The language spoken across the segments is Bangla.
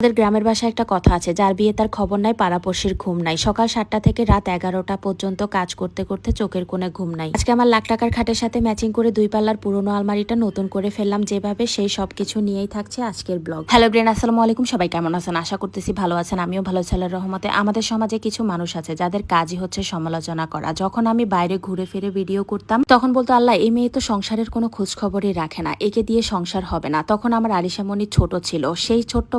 আমাদের গ্রামের বাসায় একটা কথা আছে, যার বিয়ে তার খবর নাই, পাড়াপড়শির ঘুম নাই। সকাল সাতটা থেকে রাত এগারোটা পর্যন্ত কাজ করতে করতে চোখের কোণে ঘুম নাই। আজকে আমার লাখ টাকার খাটের সাথে ম্যাচিং করে দুই পাল্লার পুরনো আলমারিটা নতুন করে ফেললাম, যেভাবে সেই সব কিছু নিয়েই থাকছে আজকের ব্লগ। হ্যালো গ্রেন আসসালামু আলাইকুম। সবাই কেমন আছেন? আশা করতেছি ভালো আছেন। আমিও ভালো ছেলের রহমতে। আমাদের সমাজে কিছু মানুষ আছে, যাদের কাজই হচ্ছে সমালোচনা করা। যখন আমি বাইরে ঘুরে ফিরে ভিডিও করতাম, তখন বলতো, আল্লাহ, এই মেয়ে তো সংসারের কোনো খোঁজ খবরই রাখে না। একে দিয়ে সংসার হবে না। তখন আমার আলিশামণি ছোট ছিল। সেই ছোট্ট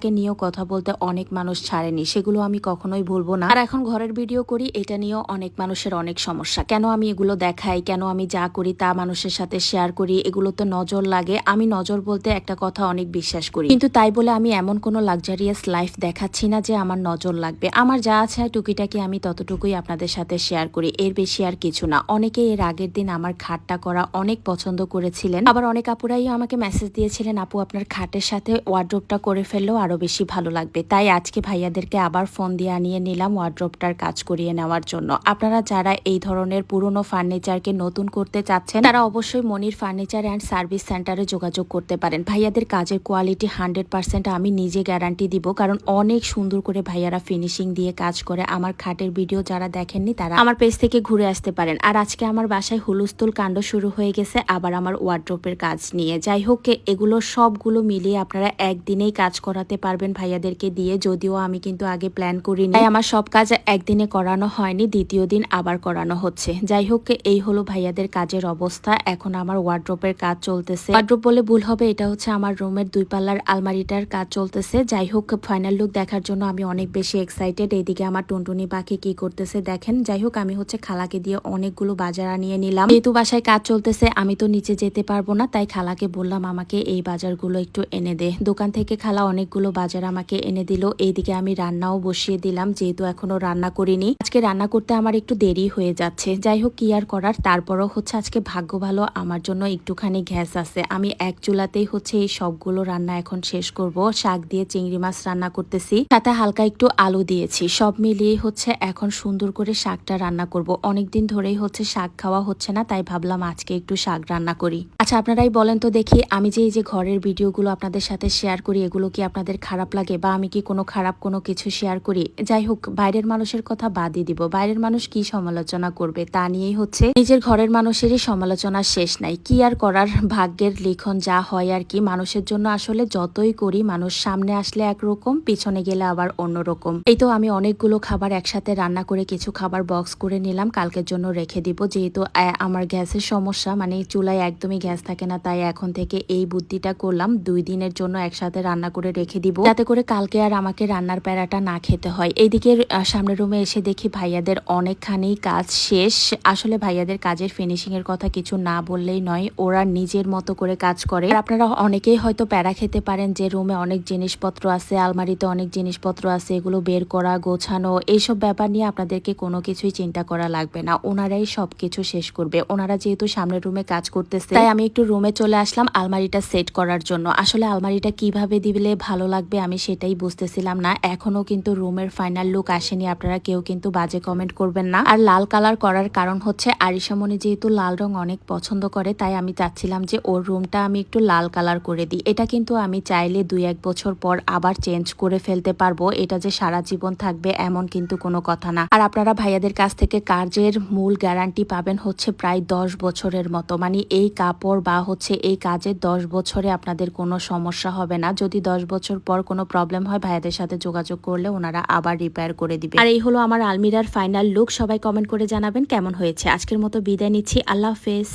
বাচ্চাটাকে নিয়েও কথা বলতে অনেক মানুষ ছাড়েনি, সেগুলো আমি কখনোই বলব না। আর এখন ঘরের ভিডিও করি, এটা নিয়েও অনেক মানুষের অনেক সমস্যা। কেন আমি এগুলো দেখাই, কেন আমি যা করি তা মানুষের সাথে শেয়ার করি এগুলোতে নজর লাগে। আমি নজর বলতে একটা কথা অনেক বিশ্বাস করি। কিন্তু তাই বলে আমি এমন কোনো লাক্সারিয়াস লাইফ দেখাচ্ছি না যে আমার নজর লাগবে। আমার যা আছে টুকিটাকি আমি ততটুকুই আপনাদের সাথে শেয়ার করি। এর বেশি আর কিছু না। অনেকে এর আগের দিন আমার খাটটা করা অনেক পছন্দ করেছিলেন। আবার অনেক আপুরাই আমাকে মেসেজ দিয়েছিলেন, আপু, আপনার খাটের সাথে ওয়ার্ড্রোপটা করে ফেললেও আরও বেশি ভালো লাগবে। তাই আজকে ভাইয়াদেরকে আবার ফোন দিয়ে আনিয়ে নিলাম ওয়ার্ড্রোপটার কাজ করিয়ে নেওয়ার জন্য। আপনারা যারা এই ধরনের পুরনো ফার্নিচারকে নতুন করতে চাচ্ছেন, তারা অবশ্যই মনির ফার্নিচার অ্যান্ড সার্ভিস সেন্টারে যোগাযোগ করতে পারেন। ভাইয়াদের কাজের কোয়ালিটি হান্ড্রেড পার্সেন্ট আমি নিজে গ্যারান্টি দিব, কারণ অনেক সুন্দর করে ভাইয়ারা ফিনিশিং দিয়ে কাজ করে। আমার খাটের ভিডিও যারা দেখেননি, তারা আমার পেজ থেকে ঘুরে আসতে পারেন। আর আজকে আমার বাসায় হুলুস্থুল কাণ্ড শুরু হয়ে গেছে, আবার আমার ওয়ার্ড্রোপের কাজ নিয়ে। যাই হোক, এগুলো সবগুলো মিলিয়ে আপনারা একদিনেই কাজ করাতে পারবেন ভাইয়াদেরকে দিয়ে, যদিও আমি কিন্তু আগে প্ল্যান করিনি। তাই আমার সব কাজ একদিনে করানো হয়নি, দ্বিতীয় দিন আবার করানো হচ্ছে। যাই হোক, এই হলো ভাইয়াদের কাজের অবস্থা। এখন আমার ওয়ার্ড্রোপের কাজ চলতেছে। ওয়ার্ড্রোপ বলে ভুল হবে, এটা হচ্ছে আমার রুমের দুই পাল্লার আলমারিটার কাজ চলতেছে। যাই হোক ফাইনাল লুক দেখার জন্য আমি অনেক বেশি এক্সাইটেড এইদিকে আমার টুনটুনি পাখি কি করতেছে দেখেন। যাই হোক, আমি হচ্ছে খালাকে দিয়ে অনেকগুলো বাজার আনিয়ে নিলাম। যেহেতু বাসায় কাজ চলতেছে, আমি তো নিচে যেতে পারব না, তাই খালাকে বললাম, আমাকে এই বাজারগুলো একটু এনে দে। দোকান থেকে খালা অনেকগুলো বাজার আমাকে এনে দিল। এইদিকে আমি রান্নাও বসিয়ে দিলাম, যেহেতু এখনও রান্না করিনি। আজকে রান্না করতে আমার একটু দেরি হয়ে যাচ্ছে। যাই হোক, কি আর করার? তারপরও হচ্ছে আজকে ভাগ্য ভালো, আমার জন্য একটুখানি গ্যাস আছে। আমি এক চুলাতেই হচ্ছে এই সবগুলো রান্না এখন শেষ করব। শাক দিয়ে চিংড়ি মাছ রান্না করতেছি। সাথে হালকা একটু আলু দিয়েছি। সব মিলিয়ে হচ্ছে এখন সুন্দর করে শাকটা রান্না করব। অনেকদিন ধরেই হচ্ছে শাক খাওয়া হচ্ছে না, তাই ভাবলাম আজকে একটু শাক রান্না করি। আচ্ছা আপনারাই বলেন তো দেখি, আমি যে এই যে ঘরের ভিডিওগুলো আপনাদের সাথে শেয়ার করি, এগুলো কি আপনাদের খারাপ লাগে বা আমি কি কোনো খারাপ কোনো কিছু শেয়ার করি, যাই হোক, বাইরের মানুষের কথা বাদই দিব। বাইরের মানুষ কি সমালোচনা করবে তা নিয়েই হচ্ছে নিজের ঘরের মানুষেরই সমালোচনা শেষ নাই। কি আর করার? ভাগ্যের লিখন যা হয় আর কি, মানুষের জন্য আসলে যতই করি, মানুষ সামনে আসলে একরকম, পিছনে গেলে আবার অন্যরকম। এই তো আমি অনেকগুলো খাবার একসাথে রান্না করে কিছু খাবার বক্স করে নিলাম, কালকের জন্য রেখে দিব। যেহেতু আমার গ্যাসের সমস্যা মানে চুলায় একদমই গ্যাস থাকে না, তাই এখন থেকে এই বুদ্ধিটা করলাম। দুই দিনের জন্য একসাথে রান্না করে রেখে দিব। যাতে করে কালকে আর আমাকে রান্নার প্যারাটা না খেতে হয়। এইদিকে সামনের রুমে এসে দেখি ভাইয়াদের অনেকখানি কাজ শেষ। আসলে ভাইয়াদের কাজের ফিনিশিং এর কথা কিছু না বললেই নয়, ওরা নিজের মতো করে কাজ করে। আপনারা অনেকেই হয়তো প্যারা খেতে পারেন যে রুমে অনেক জিনিসপত্র আছে, আলমারিতে অনেক জিনিসপত্র আছে, এগুলো বের করা, গোছানো, এইসব ব্যাপার নিয়ে আপনাদেরকে কোনো কিছুই চিন্তা করা লাগবে না। ওনারাই সবকিছু শেষ করবে। ওনারা যেহেতু সামনের রুমে কাজ করতেছে, তাই আমি একটু রুমে চলে আসলাম আলমারিটা সেট করার জন্য। আসলে আলমারিটা কীভাবে দিলে ভালো লাগবে আমি সেটাই বুঝতেছিলাম না। এখনও কিন্তু রুমের ফাইনাল লুক আসেনি। আপনারা কেউ কিন্তু বাজে কমেন্ট করবেন না। আর লাল কালার করার কারণ হচ্ছে আরিশামণি যেহেতু লাল রং অনেক পছন্দ করে, তাই আমি চাচ্ছিলাম যে ওর রুমটা আমি একটু লাল কালার করে দিই। এটা কিন্তু আমি চাইলে দুই এক বছর পর আবার চেঞ্জ করে ফেলতে পারব। এটা যে সারা জীবন থাকবে এমন কিন্তু কোনো কথা না। আর আপনারা ভাইয়াদের কাছ থেকে কাজের মূল গ্যারান্টি পাবেন হচ্ছে প্রায় দশ বছরের মতো। মানে এই কাপড় বা হচ্ছে এই কাজের দশ বছরে আপনাদের কোনো সমস্যা হবে না। যদি দশ বছর পর কোনো প্রবলেম হয়, ভাইয়াদের সাথে যোগাযোগ করলে ওনারা আবার রিপেয়ার করে দিবে। আর এই হলো আমার আলমিরার ফাইনাল লুক সবাই কমেন্ট করে জানাবেন কেমন হয়েছে। আজকের মতো বিদায় নিচ্ছি, আল্লাহ হাফেজ।